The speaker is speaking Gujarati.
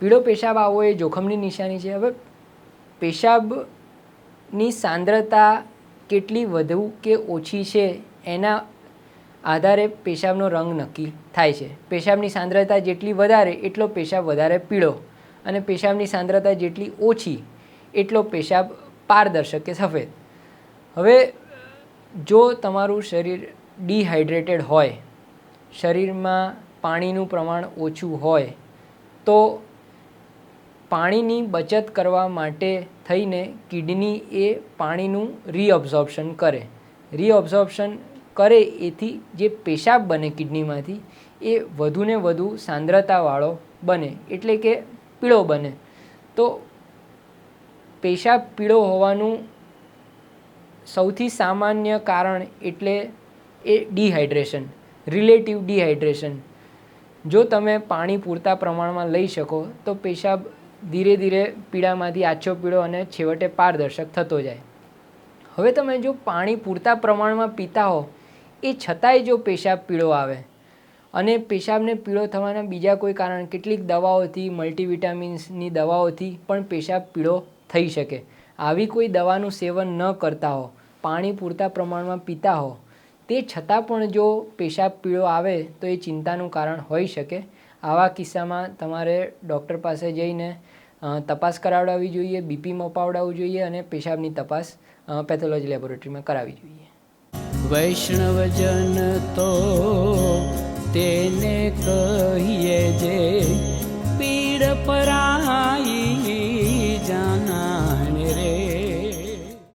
પીળો પેશાબ આવવો એ જોખમની નિશાની છે. હવે પેશાબની સાંદ્રતા કેટલી વધુ કે ઓછી છે એના આધારે પેશાબનો રંગ નક્કી થાય છે. પેશાબની સાંદ્રતા જેટલી વધારે એટલો પેશાબ વધારે પીળો અને પેશાબની સાંદ્રતા જેટલી ઓછી એટલો પેશાબ પારદર્શક કે સફેદ. હવે જો તમારું શરીર ડિહાઇડ્રેટેડ હોય, શરીરમાં પાણીનું પ્રમાણ ઓછું હોય, તો પાણીની બચત કરવા માટે થઈને કિડની એ પાણીનું રીઅબ્ઝોર્પ્શન કરે. રીઅબ્ઝોર્પ્શન કરે એથી જે પેશાબ બને કિડનીમાંથી, એ વધુને વધુ સાંદ્રતાવાળો બને, એટલે કે પીળો બને. તો પેશાબ પીળો હોવાનું સૌથી સામાન્ય કારણ એટલે એ ડિહાઇડ્રેશન રિલેટિવ ડિહાઇડ્રેશન જો તમે પાણી પૂરતા પ્રમાણમાં લઈ શકો, તો પેશાબ ધીરે ધીરે પીળામાંથી આછો પીળો અને છેવટે પારદર્શક થતો જાય. હવે તમે જો પાણી પૂરતા પ્રમાણમાં પીતા હો, એ છતાંય જો પેશાબ પીળો આવે. અને પેશાબને પીળો થવાના બીજા કોઈ કારણ, કેટલીક દવાઓથી, મલ્ટીવિટામિન્સની દવાઓથી પણ પેશાબ પીળો થઈ શકે. આવી કોઈ દવાનું સેવન ન કરતા હો, પાણી પૂરતા પ્રમાણમાં પીતા હો. તે છતાં પણ જો પેશાબ પીળો આવે, તો એ ચિંતાનું કારણ હોઈ શકે. આવા કિસ્સામાં તમારે ડૉક્ટર પાસે જઈને તપાસ કરાવડાવવી જોઈએ બીપી મપાવડાવવું જોઈએ અને પેશાબની તપાસ પેથોલોજી લેબોરેટરીમાં કરાવવી જોઈએ. વૈષ્ણવજન તો તેને કહીએ જે પીડ જાના